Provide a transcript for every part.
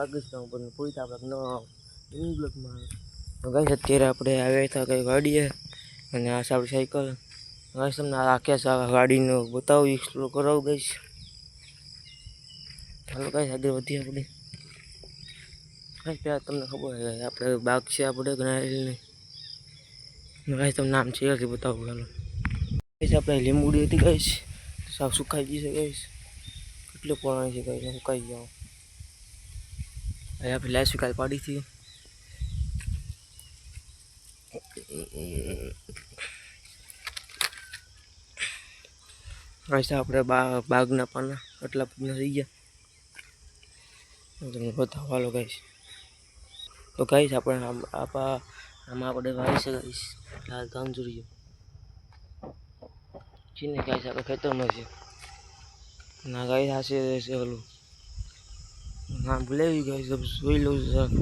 પાકિસ્તાન ઉપર પૂરી આપણે ન ઇન બ્લોકમાં. ગાઈસ, અત્યારે આપણે આવ્યા હતા કઈ ગાડીએ અને આ આપણી સાયકલ. ગાઈસ, તમને આખે ગાડીનો બતાવું એક્સપ્લોર કરાવું ગઈશ ચાલો ગાઈસ, આગળ વધીએ આપણે. પહેલાં તમને ખબર છે, આપણે બાગ છે આપણે ગણાયેલી ગાઈસ, તમને નામ છે કે બતાવું ચાલો ગાઈસ, આપણે લીંબુડી હતી ગાઈસ. સાવ સુકાઈ ગઈ છે ગાઈસ. કેટલું પાણી છે ગાઈસ સુકાઈ ગયા લાઈફ કાલ પાડી હતી ગાઈસ આપણે બા બાગના પાના એટલા પાના થઈ ગયા તમને બતાવવા હાલો ગાઈસ તો ગાઈસ આપણે આપા આમાં આપણે વાવી છે ગાઈસ લાલ તાંજુરીઓ છે ને ગાઈસ આપણે ખેતરમાં છે ના ગાઈસ આ ઓલું નામ ભૂલાવી હવે જોઈ લઉં છું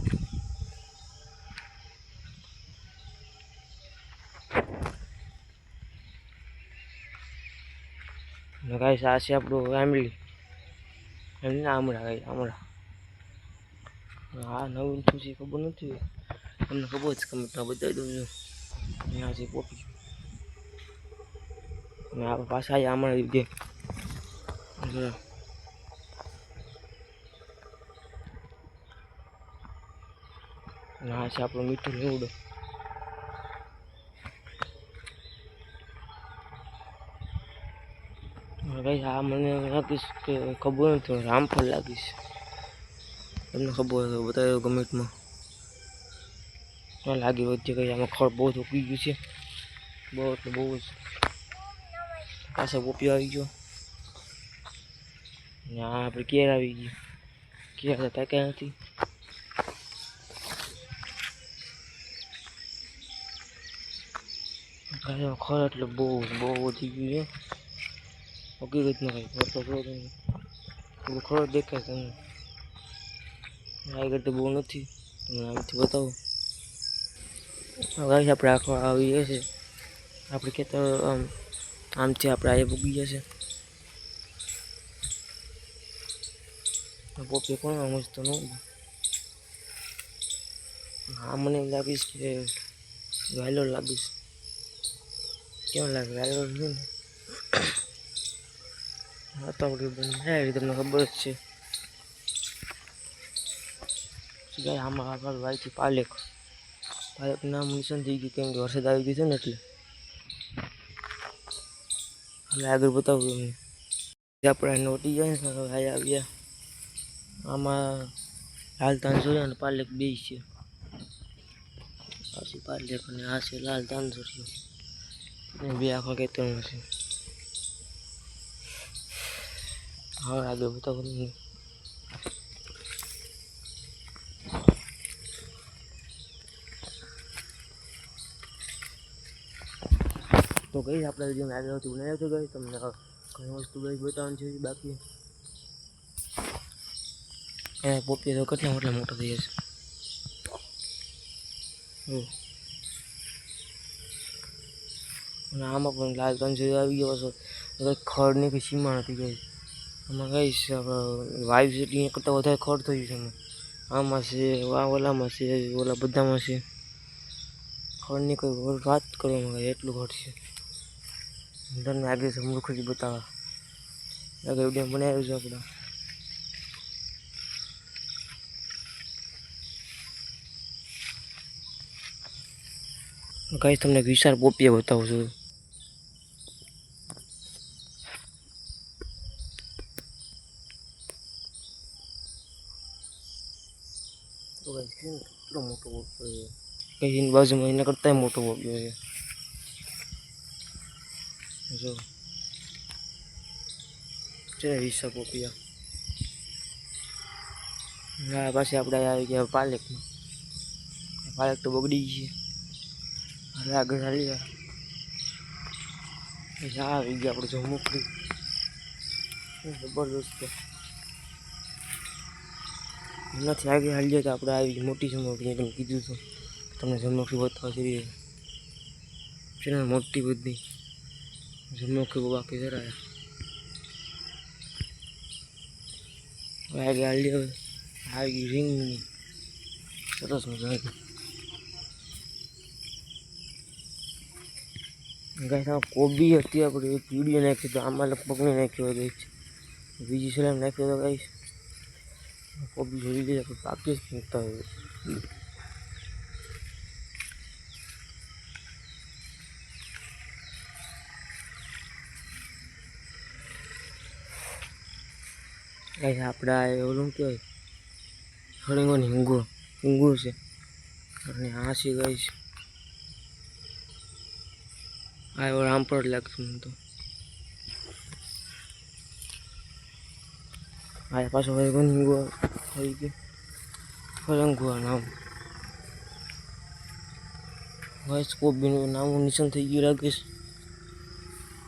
ગાઈસ આ છે આપણું ફેમિલી એમને આમળા ગાઈ આમળા હા નવું શું છે ખબર નથી તમને ખબર તમે ત્યાં બતાવી દઉં છું અહીંયા છે પોપી આપણે પાછા આમળા લીધે આ છે આપણો મીઠું લીવડો ભાઈ આ મને લાગીશ કે ખબર નથી રામફળ લાગીશ. તમને ખબર હોય બતાવ્યો કમેન્ટમાં. ન લાગી વચ્ચે કઈ આમાં ખડ બહુ ઉગી ગયું છે. બહુ એટલે બહુ જ. પાછા પોપી આવી ગયો. ને આ આપણે કેર આવી ગયું કેર હતા ક્યાં નથી. કાંઈ ખડ એટલે બહુ બહુ વધી ગયું છે. હકીકત ન કઈ થોડું ખરો દેખાય તમને. આગળ તો બહુ નથી. તમને આમથી બતાવું. ગાય આપણે આખો આવી જશે. આપણે ખેતર, આમ, આમથી આપણે આ ભૂગી જશે. પોપી કોણ આમ મસ્ત ન હા, મને લાગીશ કે વાયલો લાગીશ કેમ લાગે વાયલો છે ને હા તો આપણે બનાવી તમને ખબર જ છે ગાય આમાં આપણે વાયથી પાલેક પાલેક નામ નિશાન થઈ ગયું કેમ કે વરસાદ આવી ગયો છે ને એટલે હવે આગળ બતાવું તમને આપણે નોટી જાય ને હવે આવ્યા આમાં લાલ તાંજોરી અને પાલેક બે છે પાછી પાલેક અને આ છે લાલ તાંજોરી બે આખા ખેતરમાં છે હવે આગળ બતાવો તમને તો ગઈ આપણે જે આગળ હતું બનાવ્યું હતું ગઈ તમને ઘણી વસ્તુ ગઈ બતાવવાની છે બાકી એ પોપી તો કેટલા મોટા મોટા થઈ જશે હમ. અને આમાં પણ લાલ કંજરી આવી ગયો પાછો કંઈક ખડની કંઈ સીમા નથી ગઈ. આમાં કહીશ વાયુ સિટી કરતાં વધારે ખડ થયું છે આમાં છે, આ ઓલામાં છે, ઓલા બધામાં છે. ખડની કોઈ વાત કરવામાં એટલું ખડ છે. તમને આગળ છે મૂર્ખજી બતાવવા આગળ વીડિયો બનાવ્યું છે આપણે કઈ તમને વિશાળ પોપીએ બતાવું છું. તો છે ને કેટલો મોટો પોપિયો છે કઈ એની બાજુમાં એના કરતાંય મોટો પોપિયો છે જો છે વિશાળ પોપિયા હા પાછી આપણે આવી ગયા પાલકમાં પાલક તો બગડી ગઈ છે હવે આગળ હાલી ગયા. આવી ગયા આપણે જમુકડી જબરદસ્ત એનાથી આગળ હાલી જાય તો આપણે આવી મોટી જમોકડી તમને કીધું હતું. તમને જમોકડી બતાવવા જઈએ છે. ને મોટી બધી. જમોકડી બાકી જરાય. આગળ હાલી હવે આવી ગઈ રીંગની સરસ મજા આવી. ગાય કોબી હતી આપણે એક વીડિયો નાખ્યો તો આમાં લગભગ નાખ્યો હતો બીજી સલામ નાખ્યો તો ગાઈસ. કોબી જોઈ લઈએ આપણે પાકી જ મૂકતા હોય ગાઈસ આપણે ઓલું કહેવાય ફળીંગોને હિંગો હિંગો છે અને આ છે ગાઈસ આ એવો રામપડ લાગતું મને તો આ પાછો ભાઈ કોણ હિંગો થઈ ગયો ફળંગો આ નામ ગાઈસ કોબીનું નામ નિશાન થઈ ગયું લાગે છે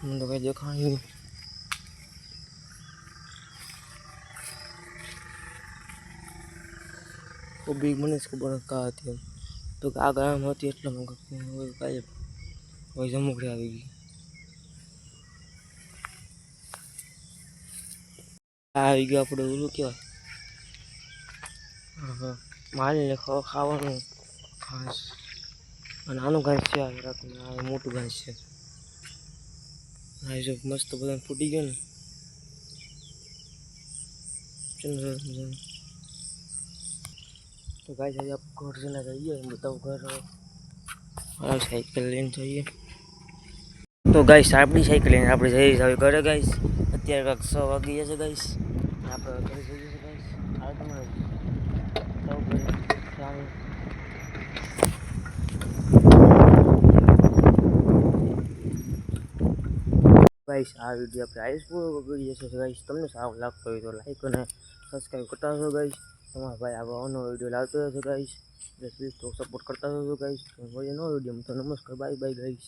મને તો કઈ દેખાય કોબી મને જ ખબર કા હતી તો આ ગામ હતી એટલે મને કાંઈ હવે જમુકડી આવી ગઈ આવી ગયો આપણે ઓલું કહેવાય માલ ને ખાવા ખાવાનું. ઘાસ અને આનું ઘાસ છે આ રાખીને આ મોટું ઘાસ છે. આ જો મસ્ત બધા ફૂટી ગયો ને. તો ગાય આજે આપ ઘર જઈને જઈએ બધા ઘર આ સાયકલ લઈને જઈએ. તો ગાય આપણી સાયકલ લઈને આપણે જઈએ હવે ઘરે ગાઈસ. અત્યારે કાંક છ વાગી જશે ગાઈશ આપણે ઘરે જઈએ છીએ ગાઈસ આ તમારે સૌ ઘરે ગાઈશ આ વીડિયો આપણે આઈસ પૂરો કરી જશે ગાઈશ તમને સારું લાગતો હોય તો લાઈક અને સબસ્ક્રાઈબ કરતા હશો ગાઈશ તમારા ભાઈ આવા અનો વીડિયો લાવતો હશે ગાઈશ એટલે પ્લીઝ તો સપોર્ટ કરતા રહેજો ગાઈસ મળીએ નો વીડિયો તો નમસ્કાર. Bye bye guys